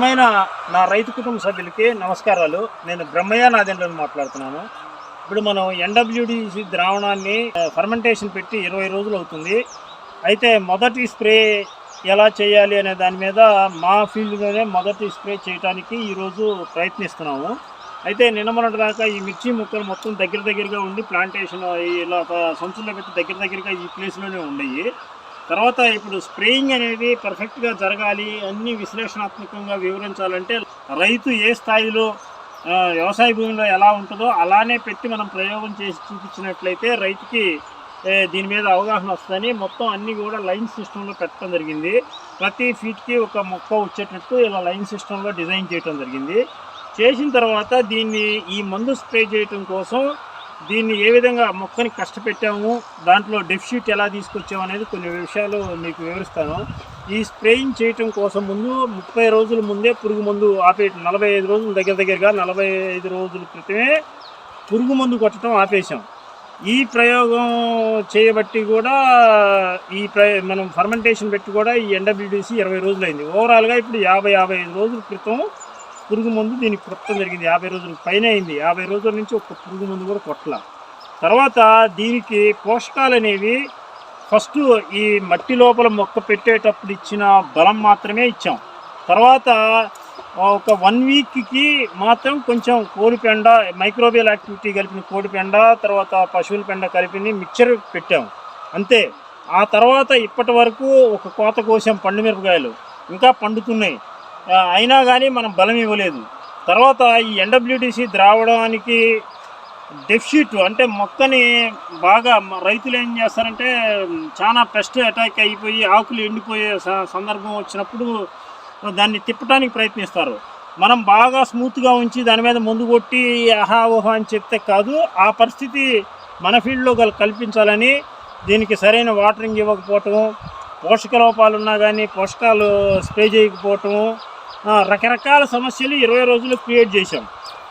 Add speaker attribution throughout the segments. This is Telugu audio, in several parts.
Speaker 1: ప్రియమైన నా రైతు కుటుంబ సభ్యులకి నమస్కారాలు. నేను బ్రహ్మయ్య నాదేంద్రని మాట్లాడుతున్నాను. ఇప్పుడు మనం ఎన్డబ్ల్యూడిసి ద్రావణాన్ని ఫర్మెంటేషన్ పెట్టి ఇరవై రోజులు అవుతుంది. అయితే మొదటి స్ప్రే ఎలా చేయాలి అనే దాని మీద మా ఫీల్డ్లోనే మొదటి స్ప్రే చేయడానికి ఈరోజు ప్రయత్నిస్తున్నాము. అయితే నిన్న మొన్నటి దాకా ఈ మిర్చి ముక్కలు మొత్తం దగ్గర దగ్గరగా ఉండి ప్లాంటేషన్ ఇలా సంచుల్లో పెట్టి దగ్గర దగ్గరగా ఈ ప్లేస్లోనే ఉన్నాయి తర్వాత ఇప్పుడు స్ప్రేయింగ్ అనేది పర్ఫెక్ట్గా జరగాలి అన్ని విశ్లేషణాత్మకంగా వివరించాలంటే రైతు ఏ స్థాయిలో వ్యవసాయ భూమిలో ఎలా ఉంటుందో అలానే పెట్టి మనం ప్రయోగం చేసి చూపించినట్లయితే రైతుకి దీని మీద అవగాహన వస్తుందని మొత్తం అన్ని కూడా లైన్ సిస్టంలో పెట్టడం జరిగింది. ప్రతి ఫీట్కి ఒక మొక్క వచ్చేటట్టు ఇలా లైన్ సిస్టంలో డిజైన్ చేయడం జరిగింది. చేసిన తర్వాత దీన్ని ఈ మందు స్ప్రే చేయటం కోసం దీన్ని ఏ విధంగా మొక్కని కష్టపెట్టాము దాంట్లో డెఫిషిట్ ఎలా తీసుకొచ్చాము అనేది కొన్ని విషయాలు మీకు వివరిస్తాను. ఈ స్ప్రేయింగ్ చేయటం కోసం ముందు ముప్పై రోజుల ముందే పురుగు మందు ఆపే నలభై ఐదు రోజుల దగ్గర దగ్గరగా నలభై ఐదు రోజుల క్రితమే పురుగు మందు కొట్టడం ఆపేశాం. ఈ ప్రయోగం చేయబట్టి కూడా ఈ ప్ర మనం ఫర్మెంటేషన్ పెట్టి కూడా ఈ ఎన్డబ్ల్యూడిసి ఇరవై రోజులైంది. ఓవరాల్గా ఇప్పుడు యాభై యాభై ఐదు రోజుల క్రితం పురుగు మందు దీనికి కొట్టడం జరిగింది. యాభై రోజుల పైన అయింది. యాభై రోజుల నుంచి ఒక పురుగు మందు కూడా కొట్టల. తర్వాత దీనికి పోషకాలు అనేవి ఫస్ట్ ఈ మట్టి లోపల మొక్క పెట్టేటప్పుడు ఇచ్చిన బలం మాత్రమే ఇచ్చాం. తర్వాత ఒక వన్ వీక్కి మాత్రం కొంచెం కోడి పెండ మైక్రోబియల్ యాక్టివిటీ కలిపిన కోడి పెండ తర్వాత పశువుల పెండ కలిపిన మిక్చర్ పెట్టాం. అంతే. ఆ తర్వాత ఇప్పటి వరకు ఒక కోత కోసాం పండు మిరపకాయలు. ఇంకా పండుతున్నాయి. అయినా కానీ మనం బలం ఇవ్వలేదు. తర్వాత ఈ ఎన్డబ్ల్యూటీసీ ద్రావడానికి డెఫిషిట్ అంటే మొక్కని బాగా రైతులు ఏం చేస్తారంటే చాలా పెస్ట్ అటాక్ అయిపోయి ఆకులు ఎండిపోయే స- సందర్భం వచ్చినప్పుడు దాన్ని తిప్పడానికి ప్రయత్నిస్తారు. మనం బాగా స్మూత్గా ఉంచి దాని మీద ముందు కొట్టి ఆహా ఓహా అని చెప్తే కాదు ఆ పరిస్థితి మన ఫీల్డ్లో గల కల్పించాలని దీనికి సరైన వాటరింగ్ ఇవ్వకపోవటం పోషక లోపాలు ఉన్నా కానీ పోషకాలు స్ప్రే చేయకపోవటము రకరకాల సమస్యలు ఇరవై రోజులు క్రియేట్ చేశాం.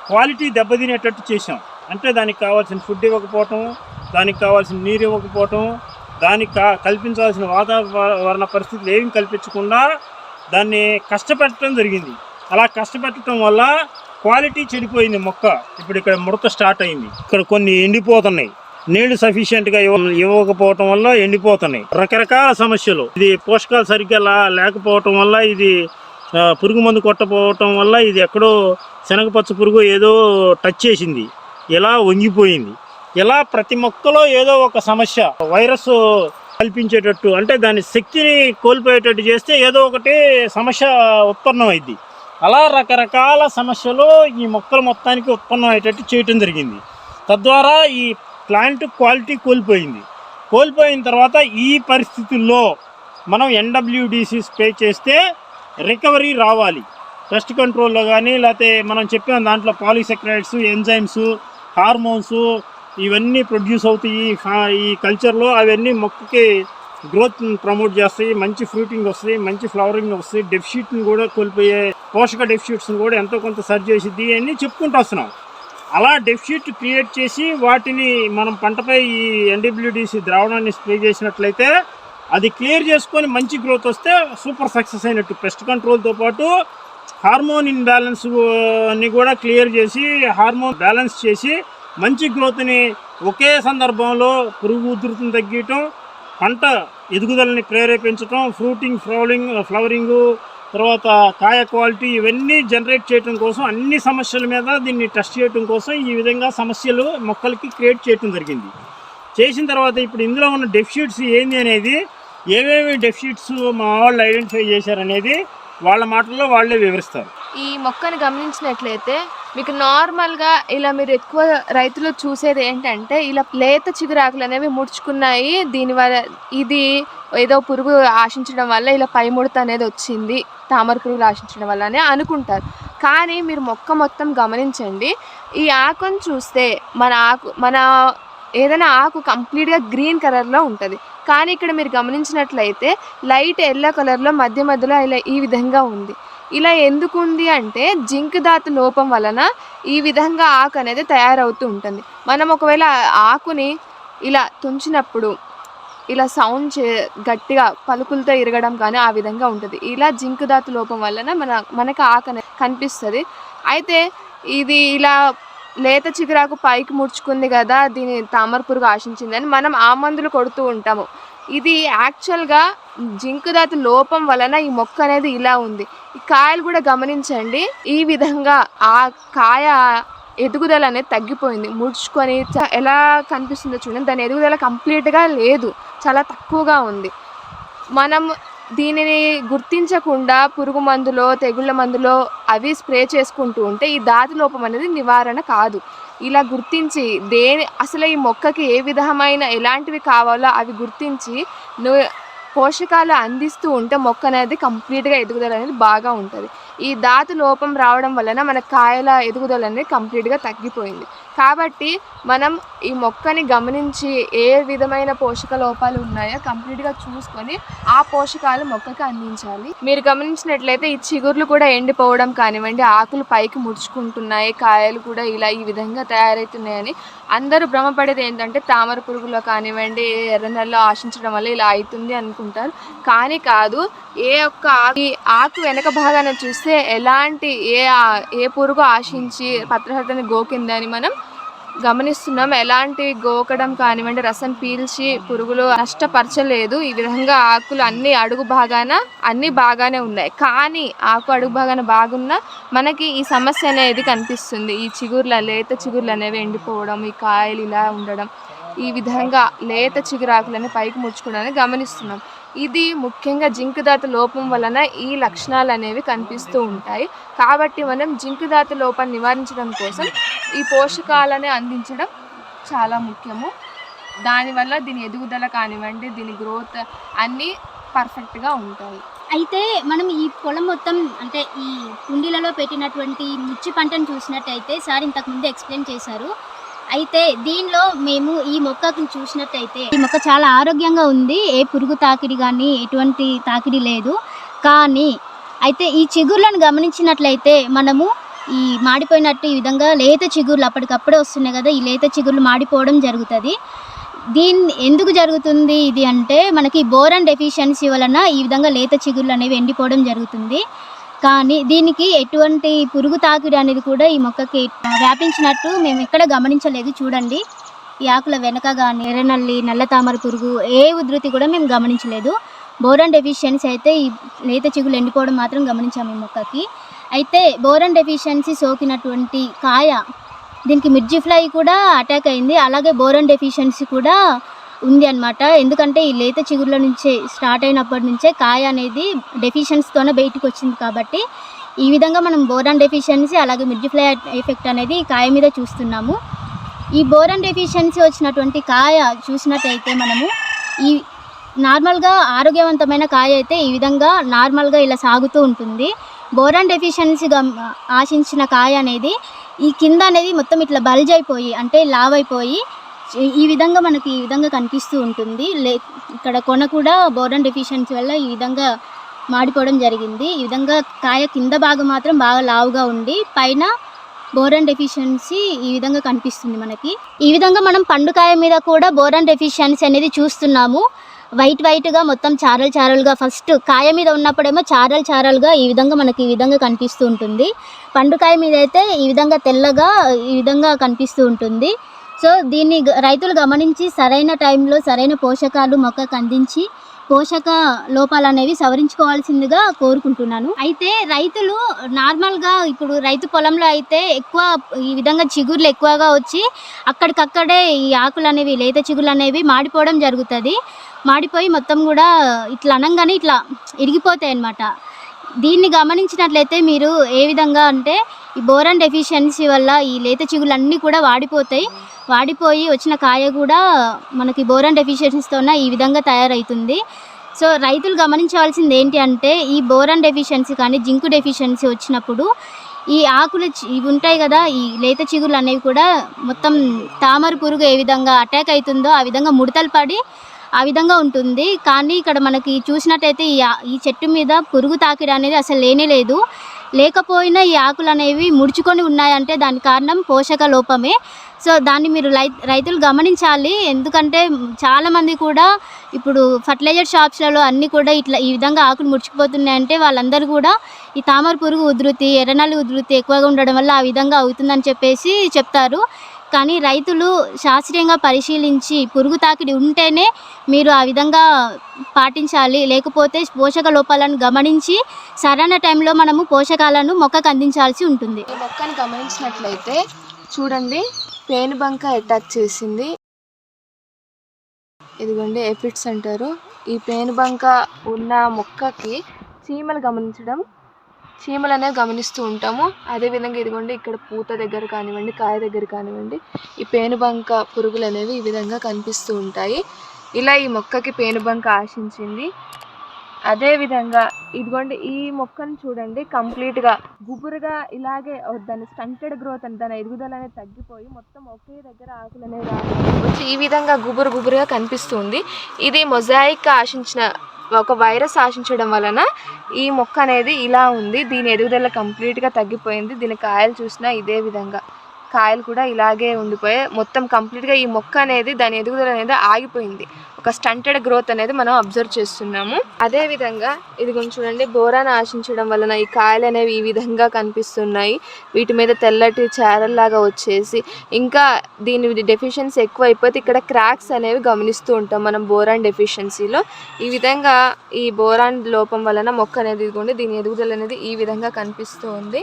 Speaker 1: క్వాలిటీ దెబ్బతినేటట్టు చేశాం. అంటే దానికి కావాల్సిన ఫుడ్ ఇవ్వకపోవటం దానికి కావాల్సిన నీరు ఇవ్వకపోవటం దానికి కా కల్పించాల్సిన వాతావరణ పరిస్థితులు ఏమి కల్పించకుండా దాన్ని కష్టపెట్టడం జరిగింది. అలా కష్టపెట్టడం వల్ల క్వాలిటీ చెడిపోయింది మొక్క. ఇప్పుడు ఇక్కడ ముడత స్టార్ట్ అయింది. ఇక్కడ కొన్ని ఎండిపోతున్నాయి. నీళ్ళు సఫిషియెంట్గా ఇవ్వ ఇవ్వకపోవటం వల్ల ఎండిపోతున్నాయి. రకరకాల సమస్యలు. ఇది పోషకాలు సరిగ్గా లేకపోవటం వల్ల ఇది పురుగు మందు కొట్టపోవటం వల్ల ఇది ఎక్కడో శనగపచ్చ పురుగు ఏదో టచ్ చేసింది. ఇలా వంగిపోయింది. ఇలా ప్రతి మొక్కలో ఏదో ఒక సమస్య వైరస్ కల్పించేటట్టు అంటే దాని శక్తిని కోల్పోయేటట్టు చేస్తే ఏదో ఒకటి సమస్య ఉత్పన్నం అయింది అలా రకరకాల సమస్యలు ఈ మొక్కల మొత్తానికి ఉత్పన్నం అయ్యేటట్టు చేయటం జరిగింది. తద్వారా ఈ ప్లాంట్ క్వాలిటీ కోల్పోయింది. కోల్పోయిన తర్వాత ఈ పరిస్థితుల్లో మనం ఎన్డబ్ల్యూడిసి స్ప్రే చేస్తే రికవరీ రావాలి. పెస్ట్ కంట్రోల్లో కానీ లేకపోతే మనం చెప్పిన దాంట్లో పాలిసెక్రైడ్స్ ఎంజైమ్స్ హార్మోన్స్ ఇవన్నీ ప్రొడ్యూస్ అవుతాయి. ఈ కల్చర్లో అవన్నీ మొక్కకి గ్రోత్ ప్రమోట్ చేస్తాయి. మంచి ఫ్రూటింగ్ వస్తాయి మంచి ఫ్లవరింగ్ వస్తాయి. డెఫిషిట్ని కూడా కోల్పోయే పోషక డెఫిషిట్స్ని కూడా ఎంతో కొంత సర్చ్ చేసిద్ది అని చెప్పుకుంటూ వస్తున్నాం. అలా డెఫిషిట్ క్రియేట్ చేసి వాటిని మనం పంటపై ఈ ఎన్డబ్ల్యూడిసి ద్రావణాన్ని స్ప్రే చేసినట్లయితే అది క్లియర్ చేసుకొని మంచి గ్రోత్ వస్తే సూపర్ సక్సెస్ అయినట్టు. పెస్ట్ కంట్రోల్తో పాటు హార్మోన్ ఇన్బ్యాలెన్స్ని కూడా క్లియర్ చేసి హార్మోన్ బ్యాలెన్స్ చేసి మంచి గ్రోత్ని ఒకే సందర్భంలో పురుగు ఉధృతిని తగ్గించటం పంట ఎదుగుదలని ప్రేరేపించటం ఫ్రూటింగ్ ఫ్లవరింగ్ ఫ్లవరింగు తర్వాత కాయ క్వాలిటీ ఇవన్నీ జనరేట్ చేయటం కోసం అన్ని సమస్యల మీద దీన్ని టెస్ట్ చేయటం కోసం ఈ విధంగా సమస్యలు మొక్కలకి క్రియేట్ చేయటం జరిగింది. చేసిన తర్వాత ఇప్పుడు ఇందులో ఉన్న డెఫిషిట్స్ ఏంది అనేది ఏమేమి డెఫిషిట్స్ మా వాళ్ళు ఐడెంటిఫై చేశారనేది వాళ్ళ మాటల్లో వాళ్ళే వివరిస్తారు.
Speaker 2: ఈ మొక్కను గమనించినట్లయితే మీకు నార్మల్గా ఇలా మీరు ఎక్కువ రైతులు చూసేది ఏంటంటే ఇలా లేత చిగురాకులు అనేవి ముడుచుకున్నాయి. దీనివల్ల ఇది ఏదో పురుగు ఆశించడం వల్ల ఇలా పై ముడత అనేది వచ్చింది. తామర పురుగులు ఆశించడం వల్లనే అనుకుంటారు. కానీ మీరు మొక్క మొత్తం గమనించండి. ఈ ఆకును చూస్తే మన ఆకు మన ఏదైనా ఆకు కంప్లీట్గా గ్రీన్ కలర్లో ఉంటుంది. కానీ ఇక్కడ మీరు గమనించినట్లయితే లైట్ ఎల్లో కలర్లో మధ్య మధ్యలో ఇలా ఈ విధంగా ఉంది. ఇలా ఎందుకు ఉంది అంటే జింక్ ధాతు లోపం వలన ఈ విధంగా ఆకు అనేది తయారవుతూ ఉంటుంది. మనం ఒకవేళ ఆకుని ఇలా తుంచినప్పుడు ఇలా సౌండ్ చే గట్టిగా పలుకులతో ఇరగడం కానీ ఆ విధంగా ఉంటుంది. ఇలా జింక్ ధాతు లోపం వలన మన మనకు ఆకు అనేది కనిపిస్తుంది. అయితే ఇది ఇలా లేత చిగురాకు పైకి ముడుచుకుంది కదా దీని తామర పురుగు ఆశించిందని మనం ఆ మందులు కొడుతూ ఉంటాము. ఇది యాక్చువల్గా జింకుదాతి లోపం వలన ఈ మొక్క అనేది ఇలా ఉంది. ఈ కాయలు కూడా గమనించండి. ఈ విధంగా ఆ కాయ ఎదుగుదల అనేది తగ్గిపోయింది. ముడుచుకొని చ- ఎలా కనిపిస్తుందో చూడండి. దాని ఎదుగుదల కంప్లీట్గా లేదు. చాలా తక్కువగా ఉంది. మనం దీనిని గుర్తించకుండా పురుగు మందులో తెగుళ్ళ మందులో అవి స్ప్రే చేసుకుంటూ ఉంటే ఈ దాతి లోపం అనేది నివారణ కాదు. ఇలా గుర్తించి దేని అసలు ఈ మొక్కకి ఏ విధమైన ఎలాంటివి కావాలో అవి గుర్తించి నువ్వు పోషకాలు అందిస్తూ ఉంటే మొక్క అనేది కంప్లీట్గా ఎదుగుదల అనేది బాగా ఉంటుంది. ఈ దాతు లోపం రావడం వలన మన కాయల ఎదుగుదల అనేది కంప్లీట్గా తగ్గిపోయింది. కాబట్టి మనం ఈ మొక్కని గమనించి ఏ విధమైన పోషక లోపాలు ఉన్నాయో కంప్లీట్గా చూసుకొని ఆ పోషకాలు మొక్కకి అందించాలి. మీరు గమనించినట్లయితే ఈ చిగుర్లు కూడా ఎండిపోవడం కానివ్వండి ఆకులు పైకి ముడుచుకుంటున్నాయి కాయలు కూడా ఇలా ఈ విధంగా తయారవుతున్నాయని అందరూ భ్రమపడేది ఏంటంటే తామర పురుగులో కానివ్వండి ఎర్ర నెలలో ఆశించడం వల్ల ఇలా అవుతుంది అనుకుంటారు. కానీ కాదు ఏ ఒక్క ఆకు ఈ ఆకు వెనక భాగాన చూస్తే ఎలాంటి ఏ ఆ- ఏ పురుగు ఆశించి పత్రహరితని గోకిందని మనం గమనిస్తున్నాం. ఎలాంటి గోకడం కానివ్వండి రసం పీల్చి పురుగులు నష్టపరచలేదు. ఈ విధంగా ఆకులు అన్ని అడుగు భాగాన అన్ని బాగానే ఉన్నాయి. కానీ ఆకు అడుగు భాగాన బాగున్నా మనకి ఈ సమస్య అనేది కనిపిస్తుంది. ఈ చిగుర్ల లేత చిగుర్లు అనేవి ఎండిపోవడం ఈ కాయలు ఇలా ఉండడం ఈ విధంగా లేత చిగురాకులని పైకి ముడుచుకోవడానికి గమనిస్తున్నాం. ఇది ముఖ్యంగా జింక్ దాత లోపం వలన ఈ లక్షణాలు అనేవి కనిపిస్తూ ఉంటాయి. కాబట్టి మనం జింక్ దాత లోపాన్ని నివారించడం కోసం ఈ పోషకాలని అందించడం చాలా ముఖ్యము. దానివల్ల దీని ఎదుగుదల కానివ్వండి దీని గ్రోత్ అన్నీ పర్ఫెక్ట్గా ఉంటాయి.
Speaker 3: అయితే మనం ఈ పొలం మొత్తం అంటే ఈ కుండీలలో పెట్టినటువంటి మిర్చి పంటను చూసినట్టయితే సార్ ఇంతకు ముందు ఎక్స్ప్లెయిన్ చేశారు. అయితే దీనిలో మేము ఈ మొక్కకు చూసినట్టయితే ఈ మొక్క చాలా ఆరోగ్యంగా ఉంది. ఏ పురుగు తాకిడి కానీ ఎటువంటి తాకిడి లేదు. కానీ అయితే ఈ చిగుర్లను గమనించినట్లయితే మనము ఈ మాడిపోయినట్టు ఈ విధంగా లేత చిగుర్లు అప్పటికప్పుడే వస్తున్నాయి కదా ఈ లేత చిగుర్లు మాడిపోవడం జరుగుతుంది. దీన్ని ఎందుకు జరుగుతుంది ఇది అంటే మనకి బోరన్ డెఫిషియన్సీ వలన ఈ విధంగా లేత చిగుర్లు అనేవి ఎండిపోవడం జరుగుతుంది. కానీ దీనికి ఎటువంటి పురుగు తాకిడి అనేది కూడా ఈ మొక్కకి వ్యాపించినట్టు మేము ఎక్కడ గమనించలేదు. చూడండి ఈ ఆకుల వెనక కానీ ఎర్రనల్లి నల్ల తామర పురుగు ఏ ఉధృతి కూడా మేము గమనించలేదు. బోరన్ డెఫిషియన్సీ అయితే ఈ లేత చిగులు ఎండిపోవడం మాత్రం గమనించాము ఈ మొక్కకి. అయితే బోరన్ డెఫిషియన్సీ సోకినటువంటి కాయ దీనికి మిర్జి ఫ్లై కూడా అటాక్ అయింది. అలాగే బోరన్ డెఫిషియన్సీ కూడా ఉంది అనమాట ఎందుకంటే ఈ లేత చిగుర్ల నుంచే స్టార్ట్ అయినప్పటి నుంచే కాయ అనేది డెఫిషియన్స్తోనే బయటకు వచ్చింది కాబట్టి ఈ విధంగా మనం బోరాన్ డెఫిషియన్సీ అలాగే మిర్జిఫ్లై ఎఫెక్ట్ అనేది కాయ మీద చూస్తున్నాము. ఈ బోరాన్ డెఫిషియన్సీ వచ్చినటువంటి కాయ చూసినట్టయితే మనము ఈ నార్మల్గా ఆరోగ్యవంతమైన కాయ అయితే ఈ విధంగా నార్మల్గా ఇలా సాగుతూ ఉంటుంది. బోరాన్ డెఫిషియన్సీ ఆశించిన కాయ అనేది ఈ కింద అనేది మొత్తం ఇట్లా బల్జ్ అయిపోయి అంటే లావ్ అయిపోయి ఈ- విధంగా మనకి ఈ విధంగా కనిపిస్తూ ఉంటుంది లే ఇక్కడ కొన కూడా బోరన్ డెఫిషియన్సీ వల్ల ఈ విధంగా మాడిపోవడం జరిగింది ఈ విధంగా కాయ కింద భాగం మాత్రం బాగా లావుగా ఉండి పైన బోరన్ డెఫిషియన్సీ ఈ విధంగా కనిపిస్తుంది మనకి ఈ విధంగా మనం పండుకాయ మీద కూడా బోరన్ డెఫిషియన్సీ అనేది చూస్తున్నాము వైట్ వైట్గా మొత్తం చారలు చారలుగా ఫస్ట్ కాయ మీద ఉన్నప్పుడేమో చారలు చారలుగా ఈ విధంగా మనకి ఈ విధంగా కనిపిస్తూ ఉంటుంది పండుకాయ మీద అయితే ఈ విధంగా తెల్లగా ఈ విధంగా కనిపిస్తూ ఉంటుంది సో దీన్ని రైతులు గమనించి సరైన టైంలో సరైన పోషకాలు మొక్కకు అందించి పోషక లోపాలు అనేవి సవరించుకోవాల్సిందిగా కోరుకుంటున్నాను. అయితే రైతులు నార్మల్గా ఇప్పుడు రైతు పొలంలో అయితే ఎక్కువ ఈ విధంగా చిగుర్లు ఎక్కువగా వచ్చి అక్కడికక్కడే ఈ ఆకులు అనేవి లేత చిగుర్లు అనేవి మాడిపోవడం జరుగుతుంది. మాడిపోయి మొత్తం కూడా ఇట్లా అనంగానే ఇట్లా ఇరిగిపోతాయి అన్నమాట దీన్ని గమనించినట్లయితే మీరు ఏ విధంగా అంటే ఈ బోరన్ డెఫిషియన్సీ వల్ల ఈ లేత చిగుళ్ళు అన్నీ కూడా వాడిపోతాయి. వాడిపోయి వచ్చిన కాయ కూడా మనకి బోరన్ డెఫిషియన్సీతోన ఈ విధంగా తయారవుతుంది సో రైతులు గమనించవలసింది ఏంటి అంటే ఈ బోరన్ డెఫిషియన్సీ కానీ జింకు డెఫిషియన్సీ వచ్చినప్పుడు ఈ ఆకులు ఇవి ఉంటాయి కదా ఈ లేత చిగుళ్ళు అనేవి కూడా మొత్తం తామర పురుగు ఏ విధంగా అటాక్ అవుతుందో ఆ విధంగా ముడతలు పడి ఆ విధంగా ఉంటుంది. కానీ ఇక్కడ మనకి చూసినట్టయితే ఈ ఈ చెట్టు మీద పురుగు తాకిడి అనేది అసలు లేనే లేదు. లేకపోయినా ఈ ఆకులు అనేవి ముడుచుకొని ఉన్నాయంటే దాని కారణం పోషక లోపమే. సో దాన్ని మీరు రై రైతులు గమనించాలి. ఎందుకంటే చాలామంది కూడా ఇప్పుడు ఫర్టిలైజర్ షాప్స్లలో అన్నీ కూడా ఇట్లా ఈ విధంగా ఆకులు ముడుచుకుపోతున్నాయంటే వాళ్ళందరూ కూడా ఈ తామర పురుగు ఉధృతి ఎర్రనల్లి ఉధృతి ఎక్కువగా ఉండడం వల్ల ఆ విధంగా అవుతుందని చెప్పేసి చెప్తారు. కానీ రైతులు శాస్త్రీయంగా పరిశీలించి పురుగు తాకిడి ఉంటేనే మీరు ఆ విధంగా పాటించాలి. లేకపోతే పోషక లోపాలను గమనించి సరైన టైంలో మనము పోషకాలను మొక్కకు అందించాల్సి ఉంటుంది.
Speaker 2: ఈ మొక్కను గమనించినట్లయితే చూడండి పేనుబంక అటాక్ చేసింది. ఇదిగోండి ఎఫిట్స్ అంటారు ఈ పేనుబంక ఉన్న మొక్కకి చీమలు గమనించడం చీమలు అనేవి గమనిస్తూ ఉంటాము. అదేవిధంగా ఇదిగోండి ఇక్కడ పూత దగ్గర కానివ్వండి కాయ దగ్గర కానివ్వండి ఈ పేనుబంక పురుగులు అనేవి ఈ విధంగా కనిపిస్తూ ఉంటాయి. ఇలా ఈ మొక్కకి పేనుబంక ఆశించింది. అదేవిధంగా ఇదిగోండి ఈ మొక్కను చూడండి కంప్లీట్గా గుబురుగా ఇలాగే దాని స్టంటెడ్ గ్రోత్ అని దాని ఎదుగుదల అనేది తగ్గిపోయి మొత్తం ఒకే దగ్గర ఆకులు అనేవి వచ్చి ఈ విధంగా గుబురు గుబురుగా కనిపిస్తుంది ఇది మొజాయిక్ ఆశించిన ఒక వైరస్ ఆశించడం వలన ఈ మొక్క అనేది ఇలా ఉంది. దీని ఎదుగుదల కంప్లీట్గా తగ్గిపోయింది. దీని కాయలు చూసినా ఇదే విధంగా. కాయలు కూడా ఇలాగే ఉండిపోయాయి. మొత్తం కంప్లీట్గా ఈ మొక్క అనేది దాని ఎదుగుదల అనేది ఆగిపోయింది. ఒక స్టంటెడ్ గ్రోత్ అనేది మనం అబ్జర్వ్ చేస్తున్నాము. అదే విధంగా ఇది కొంచెం చూడండి బోరాను ఆశించడం వలన ఈ కాయలు అనేవి ఈ విధంగా కనిపిస్తున్నాయి. వీటి మీద తెల్లటి చేరల్లాగా వచ్చేసి ఇంకా దీని డెఫిషియన్సీ ఎక్కువ అయిపోతే ఇక్కడ క్రాక్స్ అనేవి గమనిస్తూ ఉంటాం మనం బోరాన్ డెఫిషియన్సీలో ఈ విధంగా ఈ బోరాన్ లోపం వలన మొక్క అనేది ఇదిగోండి దీని ఎదుగుదల అనేది ఈ విధంగా కనిపిస్తూ ఉంది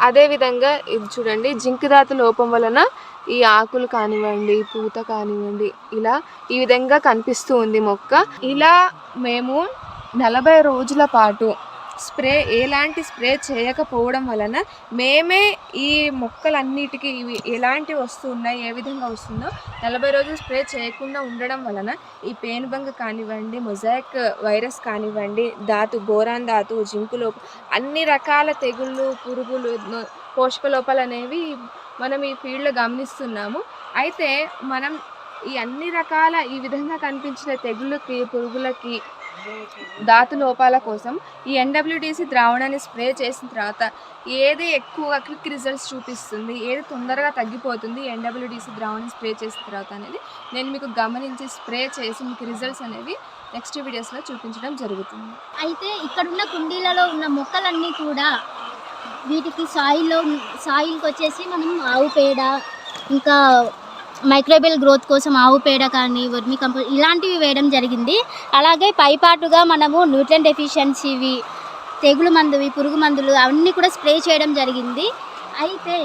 Speaker 2: అదేవిధంగా ఇది చూడండి జింకుదాత లోపం వలన ఈ ఆకులు కానివ్వండి పూత కానివ్వండి ఇలా ఈ విధంగా కనిపిస్తూ ఉంది మొక్క. ఇలా మేము నలభై రోజుల పాటు స్ప్రే ఎలాంటి స్ప్రే చేయకపోవడం వలన మేమే ఈ మొక్కలన్నిటికీ ఇవి ఎలాంటి వస్తున్నాయి ఏ విధంగా వస్తుందో నలభై రోజులు స్ప్రే చేయకుండా ఉండడం వలన ఈ పేనుబంక కానివ్వండి మొజాయిక్ వైరస్ కానివ్వండి ధాతు బోరాన్ ధాతు జింకు అన్ని రకాల తెగుళ్ళు పురుగులు పోషక లోపాలు అనేవి మనం ఈ ఫీల్డ్లో గమనిస్తున్నాము. అయితే మనం ఈ అన్ని రకాల ఈ విధంగా కనిపించిన తెగుళ్ళకి పురుగులకి ధాతు లోపాల కోసం ఈ ఎన్డబ్ల్యూడిసి ద్రావణాన్ని స్ప్రే చేసిన తర్వాత ఏది ఎక్కువ క్విక్ రిజల్ట్స్ చూపిస్తుంది ఏది తొందరగా తగ్గిపోతుంది ఎన్డబ్ల్యూడిసి ద్రావణాన్ని స్ప్రే చేసిన తర్వాత అనేది నేను మీకు గమనించి స్ప్రే చేసి మీకు రిజల్ట్స్ అనేవి నెక్స్ట్ వీడియోస్లో చూపించడం జరుగుతుంది.
Speaker 3: అయితే ఇక్కడ ఉన్న కుండీలలో ఉన్న మొక్కలన్నీ కూడా వీటికి సాయిల్లో సాయిల్కి వచ్చేసి మనం ఆవు పేడ ఇంకా మైక్రోబియల్ గ్రోత్ కోసం ఆవు పేడ కానీ వర్మి కంపోస్ట్ ఇలాంటివి వేయడం జరిగింది. అలాగే పైపాటుగా మనము న్యూట్రన్ డెఫిషియన్సీవి తెగులు మందువి పురుగు మందులు అవన్నీ కూడా స్ప్రే చేయడం జరిగింది. అయితే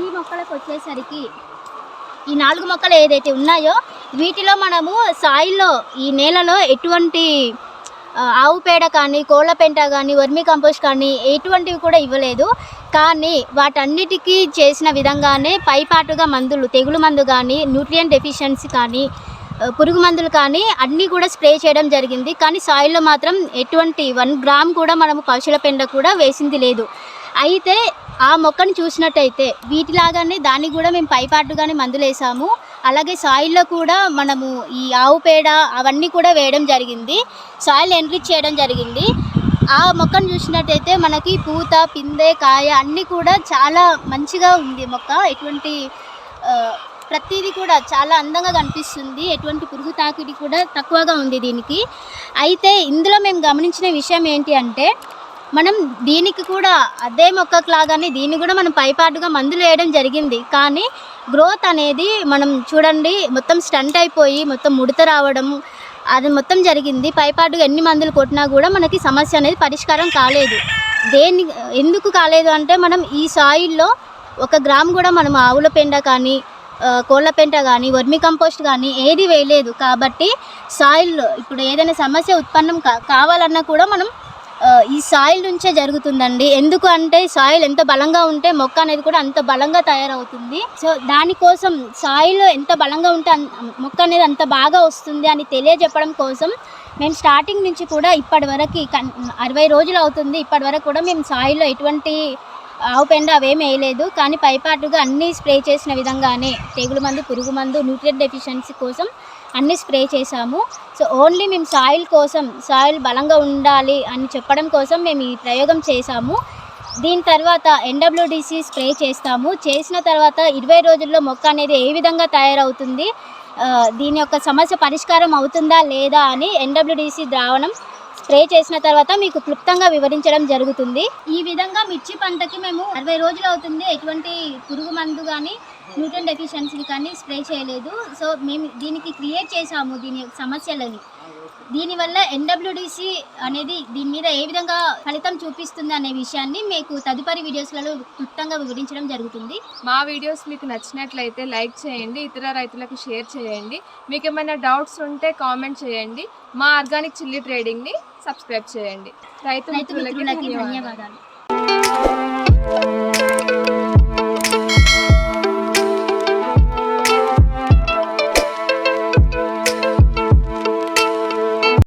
Speaker 3: ఈ మొక్కలకు వచ్చేసరికి ఈ నాలుగు మొక్కలు ఏదైతే ఉన్నాయో వీటిలో మనము సాయిల్లో ఈ నేలలో ఎటువంటి ఆవు పేడ కానీ కోళ్ళ పెంట కానీ వర్మి కంపోస్ట్ కానీ ఎటువంటివి కూడా ఇవ్వలేదు. కానీ వాటన్నిటికీ చేసిన విధంగానే పైపాటుగా మందులు తెగులు మందు కానీ న్యూట్రియన్ డెఫిషియన్సీ కానీ పురుగు మందులు కానీ అన్నీ కూడా స్ప్రే చేయడం జరిగింది. కానీ సాయిల్లో మాత్రం ఎటువంటి వన్ గ్రామ్ కూడా మనము పశువుల పెండ కూడా వేసింది లేదు. అయితే ఆ మొక్కను చూసినట్టయితే వీటిలాగానే దాన్ని కూడా మేము పైపాటుగానే మందులు వేసాము. అలాగే సాయిల్లో కూడా మనము ఈ ఆవు పేడ అవన్నీ కూడా వేయడం జరిగింది. సాయిల్ ఎన్రిచ్ చేయడం జరిగింది. ఆ మొక్కను చూసినట్టయితే మనకి పూత పిందె కాయ అన్నీ కూడా చాలా మంచిగా ఉంది మొక్క. ఎటువంటి ప్రతిదీ కూడా చాలా అందంగా కనిపిస్తుంది. ఎటువంటి పురుగు తాకిడి కూడా తక్కువగా ఉంది దీనికి. అయితే ఇందులో మేము గమనించిన విషయం ఏంటి అంటే మనం దీనికి కూడా అదే మొక్కకు లాగానే దీన్ని కూడా మనం పైపాటుగా మందులు వేయడం జరిగింది. కానీ గ్రోత్ అనేది మనం చూడండి మొత్తం స్టంట్ అయిపోయి మొత్తం ముడత రావడం అది మొత్తం జరిగింది. పైపాటుగా ఎన్ని మందులు కొట్టినా కూడా మనకి సమస్య అనేది పరిష్కారం కాలేదు. దేని ఎందుకు కాలేదు అంటే మనం ఈ సాయిల్లో ఒక గ్రామ్ కూడా మనం ఆవుల పెండ కానీ కోళ్ళ పెంట కానీ వర్మి కంపోస్ట్ కానీ ఏది వేయలేదు. కాబట్టి సాయిల్ ఇప్పుడు ఏదైనా సమస్య ఉత్పన్నం కా కావాలన్నా కూడా మనం ఈ సాయిల్ నుంచే జరుగుతుందండి. ఎందుకు అంటే సాయిల్ ఎంత బలంగా ఉంటే మొక్క అనేది కూడా అంత బలంగా తయారవుతుంది. సో దానికోసం సాయిల్ ఎంత బలంగా ఉంటే మొక్క అనేది అంత బాగా వస్తుంది అని తెలియజెప్పడం కోసం మేము స్టార్టింగ్ నుంచి కూడా ఇప్పటి వరకు కన్ అరవై రోజులు అవుతుంది. ఇప్పటి వరకు కూడా మేము సాయిల్లో ఎటువంటి ఆవు పెండ అవేం వేయలేదు. కానీ పైపాటుగా అన్నీ స్ప్రే చేసిన విధంగానే తెగులు మందు పురుగు మందు న్యూట్రియన్ డెఫిషియన్సీ కోసం అన్నీ స్ప్రే చేసాము సో ఓన్లీ మేము సాయిల్ కోసం సాయిల్ బలంగా ఉండాలి అని చెప్పడం కోసం మేము ఈ ప్రయోగం చేసాము దీని తర్వాత ఎన్డబ్ల్యూడిసి స్ప్రే చేస్తాము. చేసిన తర్వాత ఇరవై రోజుల్లో మొక్క అనేది ఏ విధంగా తయారవుతుంది దీని యొక్క సమస్య పరిష్కారం అవుతుందా లేదా అని ఎన్డబ్ల్యూడిసి ద్రావణం స్ప్రే చేసిన తర్వాత మీకు క్లుప్తంగా వివరించడం జరుగుతుంది. ఈ విధంగా మిర్చి పంటకి మేము అరవై రోజులు అవుతుంది. ఎటువంటి పురుగు మందు కానీ న్యూట్రన్ డెఫిషియన్సీ కానీ స్ప్రే చేయలేదు. సో మేము దీనికి క్రియేట్ చేసాము దీని సమస్యలని. దీనివల్ల ఎన్డబ్ల్యూడిసి అనేది దీని మీద ఏ విధంగా ఫలితం చూపిస్తుంది అనే విషయాన్ని మీకు తదుపరి వీడియోస్లలో క్లుప్తంగా వివరించడం జరుగుతుంది.
Speaker 2: మా వీడియోస్ మీకు నచ్చినట్లయితే లైక్ చేయండి ఇతర రైతులకు షేర్ చేయండి. మీకు ఏమైనా డౌట్స్ ఉంటే కామెంట్ చేయండి. మా ఆర్గానిక్ చిల్లీ ట్రేడింగ్ని సబ్స్క్రైబ్ చేయండి. రైతు మిత్రులకి
Speaker 3: ధన్యవాదాలు.